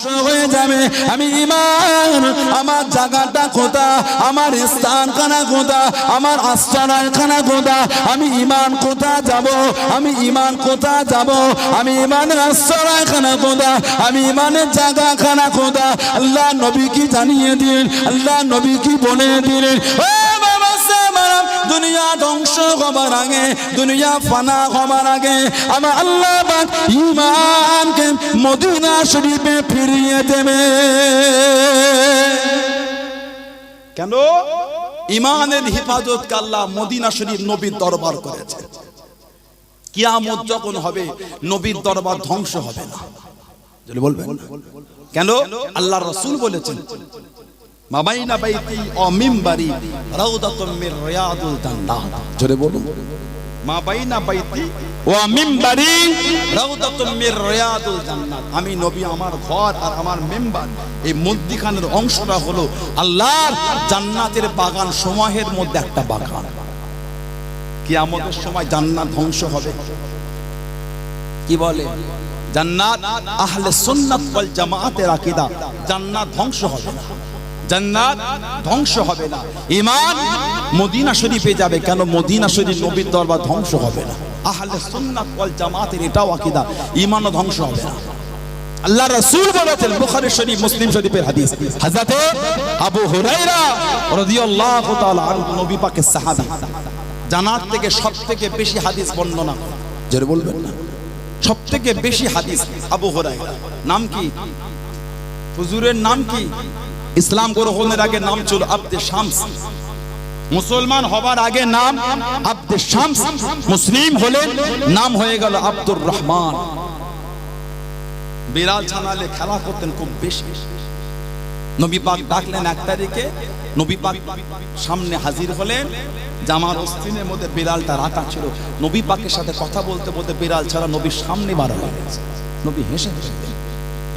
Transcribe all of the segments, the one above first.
হয়ে যাবে। আমি ইমান আমার জায়গাটা কোথা আমার স্থান খানা কোথা আমার আশ্রয় খানা কোথা আমি ইমান কোথা যাব? আমি ইমান কোথা যাব? আমি ইমানের আশ্রয় খানা কোথা আমি ইমানের জায়গা খানা কোথা আল্লাহ নবী কি জানিয়ে দিন আল্লাহ নবী কি বলে দিলেন দুনিয়া ধ্বংস হবার আগে দুনিয়া ফানা হবার আগে আমার আল্লাহ ইমানকে মদিনা শরীফে ফিরিয়ে দেবে। কেন? ইমানের হেফাজত আল্লাহ মদিনা শরীফ নবীর দরবার করেছে। কিয়ামত যখন হবে নবীর দরবার ধ্বংস হবে না। বলবেন কেন? আল্লাহ রসুল বলেছেন আমি নবী, আমার ঘর আর আমার মেম্বার। এই মধ্যিখানের অংশটা হলো আল্লাহর জান্নাতের বাগান সমূহের মধ্যে একটা বাগান। কিয়ামতের সময় জান্নাত ধ্বংস হবে। কি বলে? জান্নাত আহলে সুন্নাত ওয়াল জামাআতের আকীদা। জান্নাত ধ্বংস হবে না। জান্নাত ধ্বংস হবে না। ঈমান মদিনা শরীফে যাবে কেন? মদিনা শরীফ নবীর দরবার ধ্বংস হবে না। আহলে সুন্নাত ওয়াল জামাআতের এটাও আকীদা, ঈমানও ধ্বংস হবে না। আল্লাহ রাসূল বলেছেন, বুখারী শরীফ, মুসলিম শরীফের হাদিস। হযরতে আবু হুরায়রা রাদিয়াল্লাহু তাআলা আনহু, নবী পাকের সাহাবী। জানার থেকে সবথেকে বেশি হাদিস বর্ণনা জোরে বলবেন না। সবথেকে বেশি হাদিস আবু হুরায়রা। নাম কি? হুজুরের নাম কি? ইসলাম গ্রহণের আগে নাম ছিল আব্দে শামস। মুসলমান হবার আগে নাম আব্দে শামস। মুসলিম হলেন নাম হয়ে গেল আব্দুর রহমান। বিড়াল ছানালে খেলা করতেন খুব বেশি। নবী পাক ডাকলেন এক তারিখে। নবী পাক সামনে হাজির হলেন। জামার অস্তিনের মধ্যে বিড়ালটা রাখা ছিল। নবী পাকের সাথে কথা বলতে বলতে বিড়াল ছাড়া নবীর সামনে বার হয়ে গেছে। নবী হেসে হেসে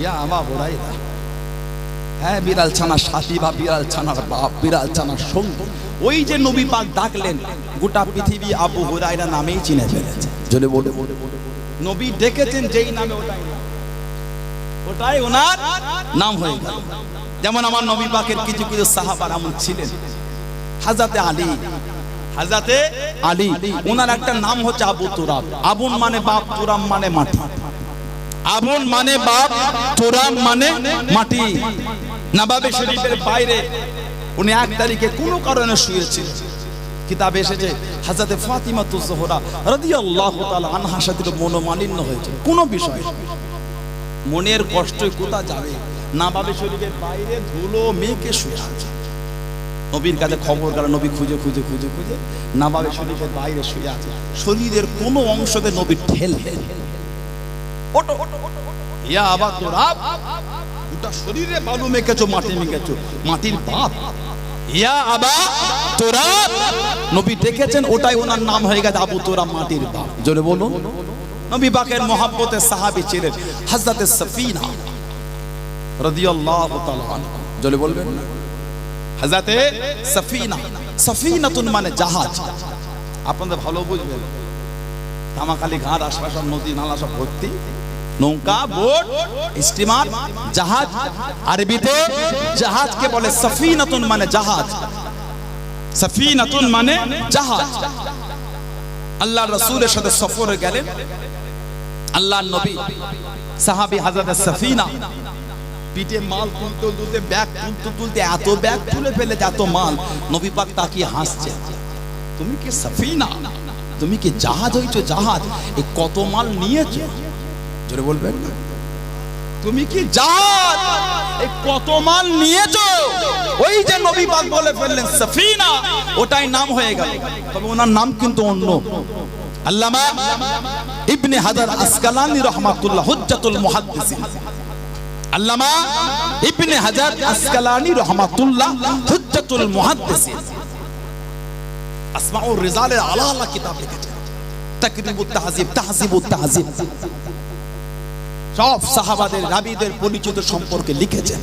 ইয়া আমা বোরাই হ্যাঁ বিড়াল ছানার সাথী বা বিড়াল ছানার বাপ বিড়াল ছানার সঙ্গী। ওই যে নবী পাক ডাকলেন গোটা পৃথিবী আবু হুরাইরা নামেই চিনে ফেলেছে। জলে বলে নবী ডেকেছেন যেই নামে ওটাই। ওটাই ওনার নাম হয়ে গেল। যেমন আমার নবী পাকের কিছু কিছু সাহাবার এমন ছিলেন। হাজাতে আলী হাজাতে আলী ওনার একটা নাম হচ্ছে আবু তুরাব। আবুন মানে বাপ তুরাম মানে মাটি। আবুন মানে বাপ তুরাম মানে মাটি। নবাবে শরীফের বাইরে উনি এক তারিখে কোনো কারণে শুয়েছিলেন। কিতাবে এসেছে হাজাতে ফাতিমা তুজোহরা রাদিয়াল্লাহু তাআলা আনহার সাথে মনোমালিন্য হয়েছে, কোনো বিষয় মনের কষ্ট কোথা যাবে? নাবাবে শরীফের বাইরে ধুলো মেয়েকে শুয়ে আছে। নবীর কাছে খবর গেল, নবী খুঁজে খুঁজে খুঁজে খুঁজে নাবাবে শরীফের বাইরে শুয়ে আছে। শরীরের কোনো অংশতে নবী ঠেল ওটো। ইয়া আবা তোরা গোটা শরীরে বালু মেখেছো, মাটি মেখেছো। মাটির বাপ ইয়া আবা, তোরা? নবী দেখেছেন, ওটাই ওনার নাম হয়ে গেছে, আবু তোরা মাটির বাপ। জোরে বলুন। নবী মহাব্বতে ছিলেন রাদিয়াল্লাহু তাআলা জোরে বলবেন। না মানে জাহাজ। আপনাদের ভালো বুঝবেন। তামাকালি ঘাট আশপাশ নদী, নালা সব ভর্তি। নৌকা, বোট স্টিমার জাহাজ, আরবিতে জাহাজকে বলে সফিনাতুন মানে জাহাজ। সফিনাতুন মানে জাহাজ। আল্লাহ রসুলের সাথে সফরে গেলেন। আল্লাহ নবী, সাহাবি হাজরত সফিনা, পিঠে মাল তুলতে তুলতে, ব্যাগ তুলতে তুলতে, এত ব্যাগ তুলে ফেলেছে এত মাল। নবী পাক তাকিয়ে হাসছে তুমি কি সফিনা? তুমি কি জাহাজ হইছো জাহাজ? এই কত মাল নিয়েছো? জোরে বলবেন। তুমি কি জাহাজ এই কত মাল নিয়েছো? ওই যে নবী পাক বলে ফেললেন, সফিনা। ওটাই নাম হয়ে গেল। তবে ওনার নাম কিন্তু অন্য। আল্লামা ইবনে হাজার আসকালানি রহমাতুল্লাহ, হুজ্জাতুল মুহাদ্দিসিন। আল্লামা ইবনে হাজার আসকালানি রহমাতুল্লাহ, হুজ্জাতুল মুহাদ্দিসিন। আসমাউর রিজালের আলা আলা কিতাব লিখেছেন। তাকরিবুত তাহজিব, তাহজিবুত তাহজিব। সব সাহাবাদের, রাবিদের পরিচিত সম্পর্কে লিখেছেন।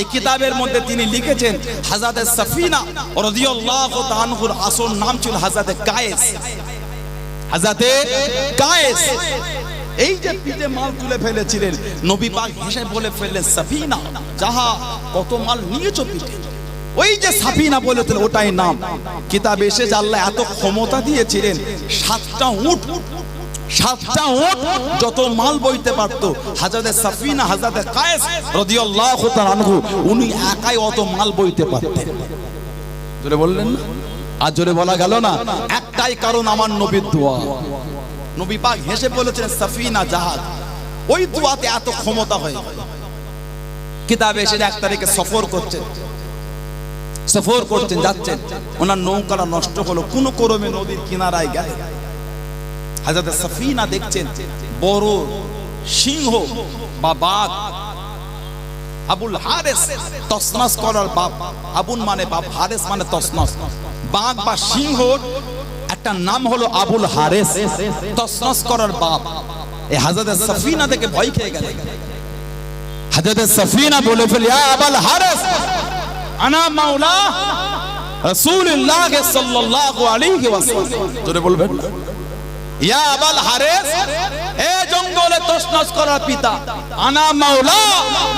এই কিতাবের মধ্যে তিনি লিখেছেন হাজাতে সাফিনা নাম ছিল কায়েস। এই যে পিঠে মাল তুলে ফেলেছিলেন, নবী পাক হেসে বলে ফেললেন, সাফিনা, যাহা কত মাল নিয়েছো পিঠে? ওই যে সাফিনা বলেছিল ওটাই নাম। কিতাবে এসে আল্লাহ এত ক্ষমতা দিয়েছিলেন, সাতটা উট সাতটা উট যত মাল বইতে পারতো। হাজারে সাফিনা হাজারে কায়েস রাদিয়াল্লাহু তাআলা উনি একাই অত মাল বইতে পারতেন। জোরে বললেন না? আর জোরে বলা গেল না, একটাই কারণ আমার নবীর দোয়া। নবী পাক হেসে বলেছেন, সাফিনা জাহাজ। ওই দোয়াতে এত ক্ষমতা হয়ে। কিতাবে এসে এক তারিখে সফর করছেন। সফর করছেন, যাচ্ছেন। ওনার নৌকাটা নষ্ট হলো। কোন করমে নদীর কিনারায় গেল হাজাতে সাফিনা দেখছেন, বড় সিংহ বা বাঘ, আবুল হারেস তসনস করার বাপ। আবুল মানে বাপ, হারেস মানে তসনস বাঘ বা সিংহ একটা নাম হলো আবুল হারেস। তসনস করার বাপ। এই হাজাদের সাফিনা থেকে ভয় খেয়ে গেল। হাজাদের সাফিনা বলে ফেলি আবুল হারেস, আনা মাওলা রাসূলুল্লাহ সাল্লাল্লাহু আলাইহি ওয়াসাল্লাম। জোরে বলবেন? ইয়া আবাল হারেস, এ জঙ্গলে তসনস পিতা, আনা মাওলা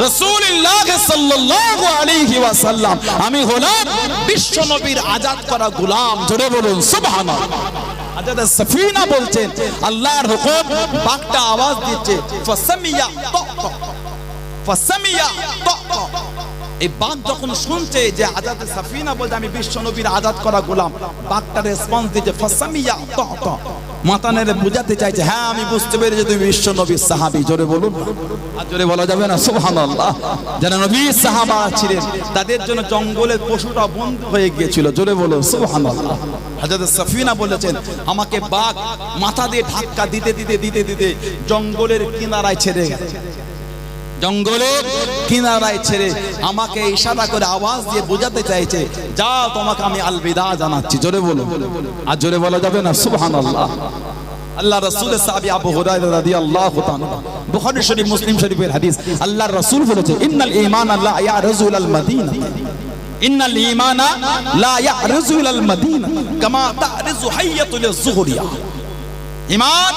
রাসূলুল্লাহ সাল্লাল্লাহু আলাইহি ওয়াসাল্লাম আমি হলাম বিশ্ব নবীর আজাদ করা গোলাম জোরে বলুন, সুবহানাল্লাহ সাফিনা বলছেন, আল্লাহর হুকুম বাঘটা আওয়াজ দিচ্ছে, ফাসামিয়া ত। ফাসামিয়া ত। এই বাঘ যখন শুনছে যে আজাদ সাফিনা বলছে, আমি বিশ্ব নবীর আজাদ করা গোলাম বাঘটা রেসপন্স দিচ্ছে, ফাসামিয়া। মাথা নেড়ে বুঝাতে চাইছে হ্যাঁ আমি বুঝতে পেরেছি তুমি বিশ্ব নবীর সাহাবি। জোরে বলুন। আর জোরে বলা যাবে না সোহান আল্লাহ যারা নবী সাহাবা ছিলেন, তাদের জন্য জঙ্গলের পশুটা বন্ধ হয়ে গিয়েছিল। জোরে বলো হযরত সাফিনা বলেছেন, আমাকে বাঘ মাথা দিয়ে ধাক্কা দিতে দিতে দিতে দিতে জঙ্গলের কিনারায় ছেড়ে গেছে। জঙ্গলের কিনারায় ছেড়ে আমাকে ইশারা করে আওয়াজ দিয়ে বোঝাতে চাইছে যা তোমাকে আমি আলবিদা জানাচ্ছি। জোরে বলো। আর জোরে বলা যাবে না, সুবহানাল্লাহ। আল্লাহ রাসূলের সাহাবী আবু হুরায়রা রাদিয়াল্লাহু তাআলা বুখারী শরীফ, মুসলিম শরীফের হাদিস। আল্লাহর রাসূল বলেছে, ইন্নাল ঈমান লা ইয়ারজু ইলাল মাদিনা। ইন্নাল ঈমানা লা ইয়ারজু ইলাল মাদিনা, কামা তারজু হাইয়াতুল যুহরিয়া ইমান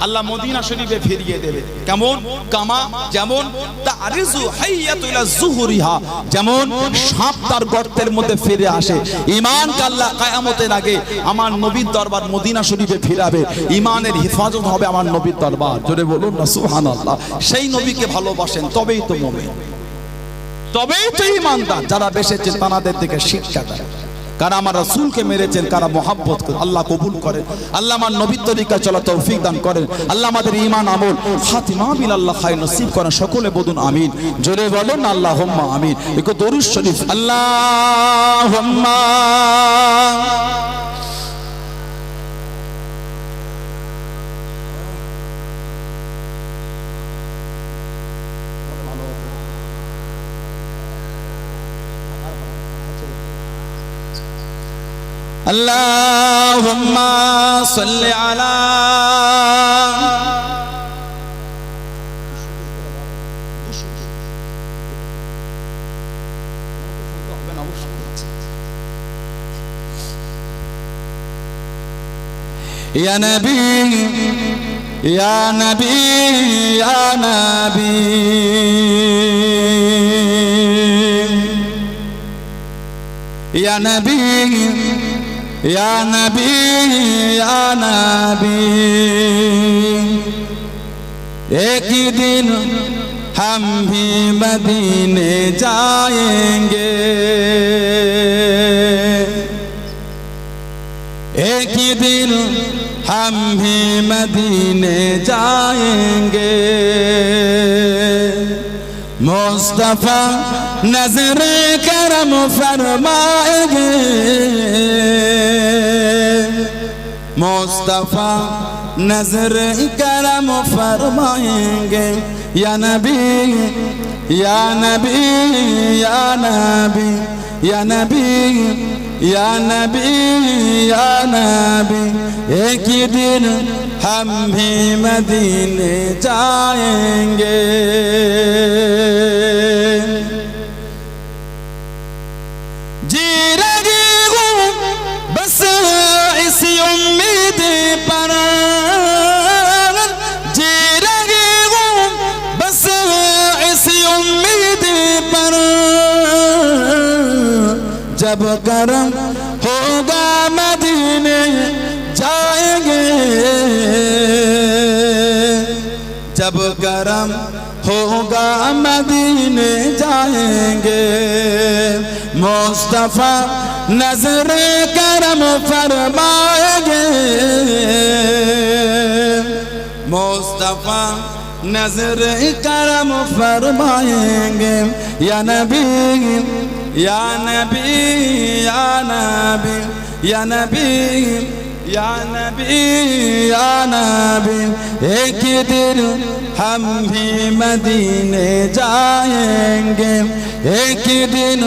আল্লাহ মদিনা শরীফে ফিরিয়ে দেবে। কেমন? কামা, যেমন যেমন, সাপ তার গর্তের মধ্যে ফিরে আসে। ঈমান আল্লাহ কিয়ামতের আগে আমার নবীর দরবার মদিনা শরীফে ফিরাবে। ঈমানের হেফাজত হবে আমার নবীর দরবার। জোরে বলুন না, সুবহানাল্লাহ। সেই নবীকে ভালোবাসেন, তবেই তো মুমিন। তবেই তো ইমানদার যারা বেসেছে তানাদের দিকে শিক্ষা দেয়। কারা আমার রসুলকে মেরেছেন, কারা মোহাব্বত আল্লাহ কবুল করেন আল্লাহ আমার নবীর তরিকা চলা তৌফিক দান করেন। আল্লাহ আমাদের ইমান আমল। ফাতিমা বিল আল্লাহ খায় নসিব করেন। সকলে বলুন আমিন। জোরে বলেন আল্লাহ হোম্মা আমিন। একটু দরুদ শরীফ, আল্লাহুম্মা اللهم صل على يا نبي يا نبي يا نبي. يا نبي يا نبي يا نبي ایک دن ہم بھی مدینے جائیں گے ایک دن ہم بھی مدینے مصطفی نظر کرم فرمائے گے مصطفی نظر کرم فرمائیں گے یا نبی یا نبی یا نبی یا نبی یا نبی یا نبی ایک دن हम भी मदीने जाएंगे जी रही हूँ बस इसी उम्मीद पर जी रही हूँ बस इसी उम्मीद पर जब करम होगा मदीने जाएँगे। जब गरम होगा मदीने जाएँगे। मुस्तफ़ा नज़र करम फरमाएँगे। मुस्तफ़ा नज़र करम फरमाएँगे। या नबी या नबी या नबी या नबी। یا نبی یا نبی ایک دن ہم بھی مدینے جائیں گے ایک دن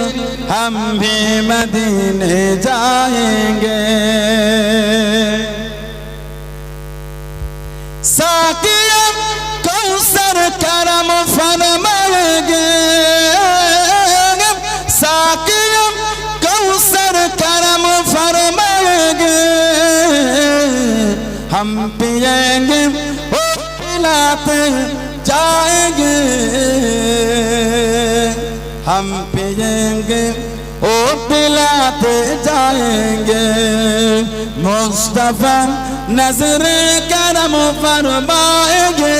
ہم بھی مدینے جائیں گے ساقیم کوثر کرم فرمائیں گے हम पिएंगे वो पिलाते जाएंगे हम पिएंगे ओ पिलाते जाएंगे मुस्तफा नजर करम फरमाएंगे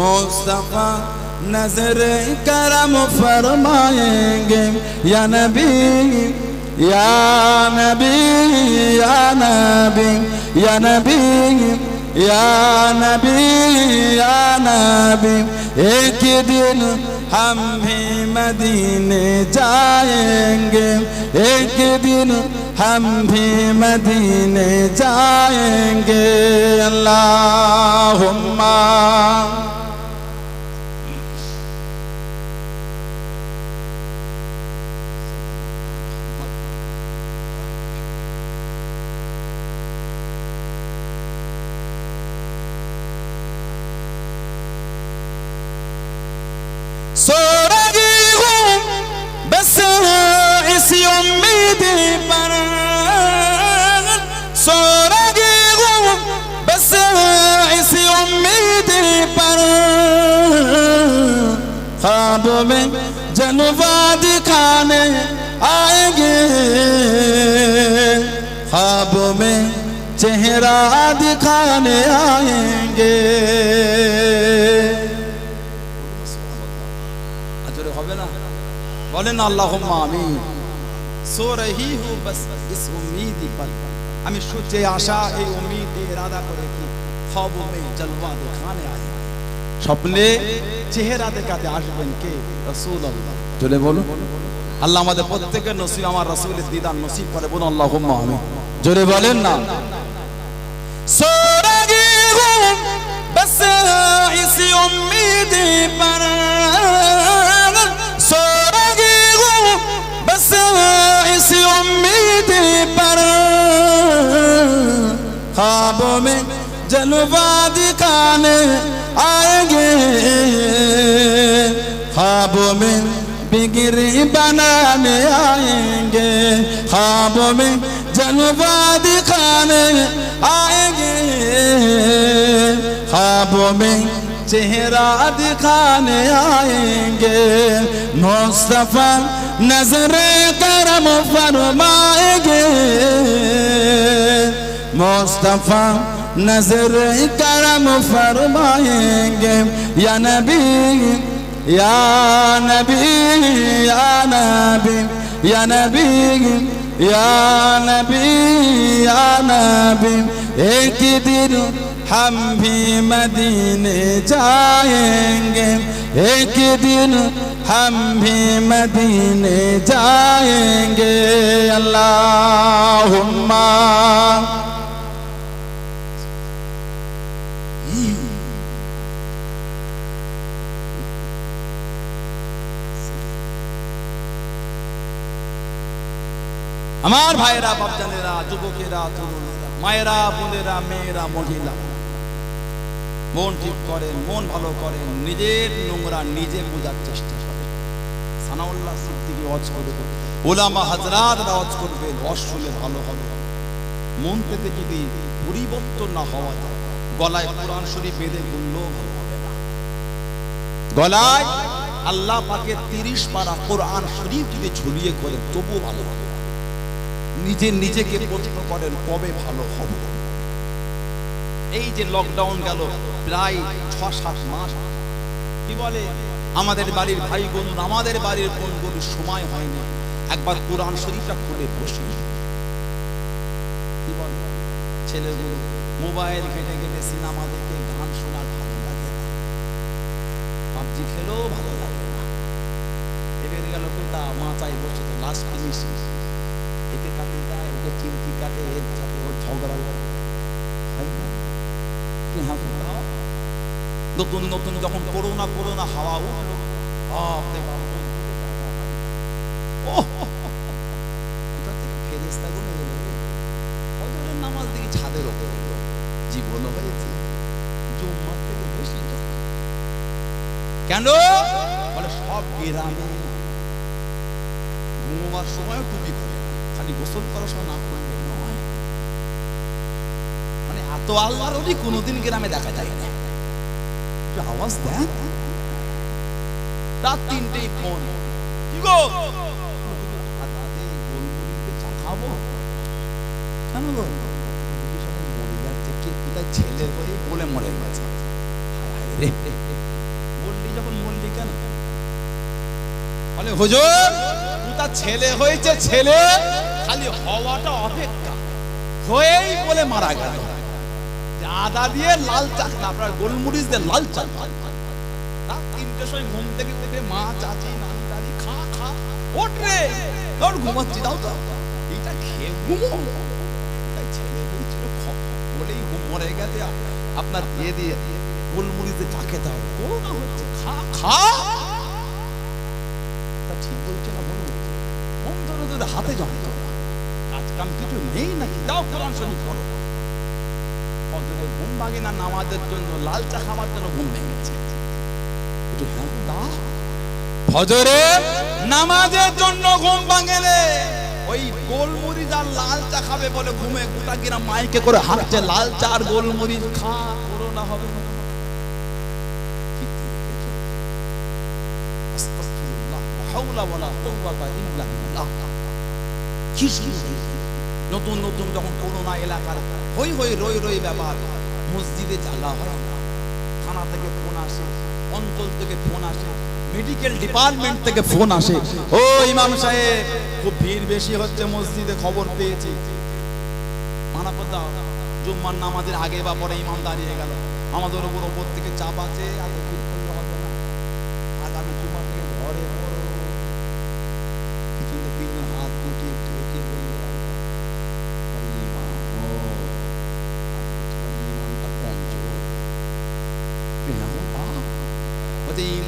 मुस्तफा नजर करम फरमाएंगे या नबी يا نبي يا نبي يا نبي يا نبي يا نبي ایک دن ہم بھی مدینے جائیں گے ایک دن ہم بھی مدینے جائیں سراجهم بسائس يميد بران سراجهم بسائس يميد بران خواب میں جنواد کھانے آئیں گے خواب میں چہرہ دکھانے آئیں گے বলেন আল্লাহ আমি সো রহি হু বস ইস উম্মীদ पर আমি সূর্যে আশা এই উম্মীদ ইরাদা করে কি খব মে জলওয়া দেখানে আয়ে। স্বপ্নে চেহারা দেখাতে আসবেন কে? রাসূলুল্লাহ। জোরে বলো আল্লাহ আমাদের প্রত্যেকের নসিব আমার রাসূলের দিদার নসিব করে বলুন আল্লাহুম্মা আমিন। জোরে বলেন না। ইসি ख्वाबों में जलवा दिखाने आएँगे। ख्वाबों में बिगड़ी बनाने आएँगे। ख्वाबों में जलवा दिखाने आएँगे। ख्वाबों में चेहरा दिखाने आएँगे। मुस्तफ़ा नज़र करम फरमाएँगे। مصطفیٰ نظر کرم فرمائیں گے یا نبی یا نبی یا نبی یا نبی یا نبی یا نبی ایک دن ہم بھی مدینے جائیں گے ایک دن ہم بھی مدینے جائیں گے اللہ আমার ভাইয়েরা, বাপজানেরা, যুবকেরা, তরুণেরা, মায়েরা, বোনেরা, মেয়েরা, মহিলা, মন ঠিক করেন মন ভালো করেন নিজের নোংরা নিজে বোঝার চেষ্টা করেন সানাউল্লাহ সিদ্দিকি ওয়াজ করবে। ওলামা হাজরাত ওয়াজ করবে, ওয়াজ শুনে ভালো হবে। মন থেকে যদি পরিবর্তন না হওয়া যায়, গলায় কোরআন শরীফ বেঁধে গুনলেও ভালো হবে না। গলায় আল্লাহ পাকে তিরিশ পারা কোরআন শরীফ যদি ঝুলিয়ে করে, তবুও ভালো হবে। নিজে নিজেকে প্রশ্ন করেন, কবে ভালো হবে? এই যে লকডাউন গেল, প্রায় ছ সাত মাস। কি বলে? আমাদের বাড়ির ভাই বোন আমাদের বাড়ির বোনগুলো সময় হয়নি। একবার কোরআন শরীফটা খুলে বসি। কি বলে? ছেলেগুলো মোবাইল ঘেটে ঘেটে সিনেমা দেখে গান শোনার ভালো লাগে না। পাবজি খেলেও ভালো লাগে না। এবার গেল কোথা মাচায় বসে লাস্ট ফিনিশিং কাটে এর সাথে ওর ঝগড়া হয় না? কি হ্যাঁ নতুন নতুন যখন করোনা করোনা হাওয়া উঠল বাপরে বাপ, খুলে যায় না। ওহ, কোথা থেকে ফেরেশতাগুলো এলো রে? নামাজ দিকে ছাদের ওপর এলো। জীবন হয়েছে। জুম্মার থেকে বেশি কেন? বলে সব গ্রামে। ঘুমোবার সময় টুপি খুলে খালি গোসল করার সময় না এত আল্লাহর অলি কোনোদিন গ্রামে দেখা যায় না। আওয়াজ দেন। রাত তিনটেই ফোন। কি গো? বলে বলে ছেলে হয়েছে, ছেলে। খালি হওয়াটা অপেক্ষা। হয়েই বলে মারা গেল। আদা দিয়ে লাল চা আপনার গোলমরিচ দিয়ে লাল চা তিনটের সময় ঘুম থেকে উঠে মা, চাচি, নানি, দাদি, খা খা, ওঠ রে। তোর ঘুমাচ্ছি দাও তো। এইটা খেয়ে ঘুমো। ছেলে খ- বলেই ঘুম মরে গেছে। আপনার দিয়ে দিয়ে গোলমরিচে চা খেতে হবে। হচ্ছে খা খা। ঠিক বলছে না, বলো। ফোন ধরে ধরে হাতে জমতো কাজ কাম কিছু নেই নাকি? দাও কোরআন শরীফ করো অন্তরে ঘুম ভাগে না নামাজের জন্য লাল চা খাওয়ার জন্য ঘুম ভেঙেছে একটু হ্যাঁ ফজরে নামাজের জন্য ঘুম ভাঙে ওই গোলমরিচ আর লাল চা খাবে বলে ঘুমে গোটা কিনা মাইকে করে হাঁটছে লাল চা আর গোলমরিচ খা করোনা হবে না হাওলা ওয়ালা কুওয়াতা ইল্লা বিল্লাহ। কি শুরু হয়েছে? নতুন নতুন যখন করোনা এলাকার, হই হই, রই রই ব্যাপার, মসজিদে জ্বালা হয় না থানা থেকে ফোন আসে, অঞ্চল থেকে ফোন আসে মেডিকেল ডিপার্টমেন্ট থেকে ফোন আসে। ও ইমাম সাহেব, খুব ভিড় বেশি হচ্ছে মসজিদে খবর পেয়েছি। মানা কথা জুম্মার নামাজের আগে বা পরে ইমাম দাঁড়িয়ে গেল। আমাদের উপর ওপর থেকে চাপ আছে আর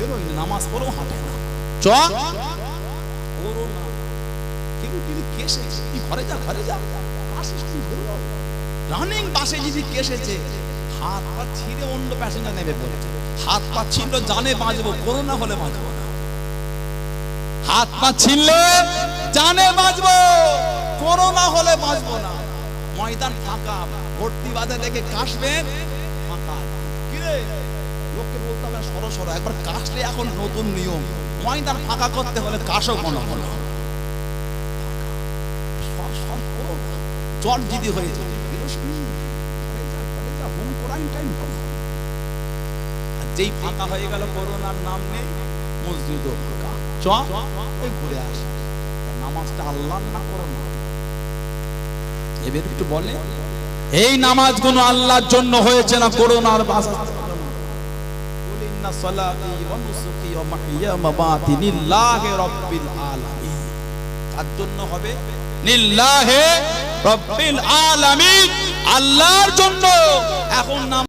বসে না, নামাজ পড়েও হাঁটে না। চ। করোনা কেউ টিভি কেসেছে তুই ঘরে যা ঘরে যা আসিস তুই বেরো রানিং বাসে যদি কেসেছে হাত পা ছিঁড়ে অন্য প্যাসেঞ্জার নেবে পড়েছে হাত পা ছিঁড়ল জানে বাঁচবো করোনা হলে বাঁচবো না। হাত পা ছিঁড়লে জানে বাঁচবো করোনা হলে বাঁচবো না। ময়দান ফাঁকা ভর্তি বাদে দেখে কাশবেন ফাঁকা কিরে লোককে বলতে হবে সরো সরো। একবার কাশলে এখন নতুন নিয়ম। ময়দান ফাঁকা করতে হলে কাশও সব করোনা জ্বর যদি হয়েছে বিরোশনি, ঘরে যা, ঘরে যা, home quarantine করো। আর যেই ফাঁকা হয়ে গেল করোনার নাম নেই মসজিদও ফাঁকা। চ। ঘুরে আসে। নামাজটা আল্লাহ না করো না এবার একটু বলে এই নামাজ নামাজগুলো আল্লাহর জন্য হয়েছে না করোনার বাসা? ওয়া নুসুকি ওয়া মাহইয়া ওয়া মামাতি লিল্লাহি রাব্বিল আলামিন। তার জন্য হবে লিল্লাহি রাব্বিল আলামিন। আল্লাহর জন্য। এখন নাম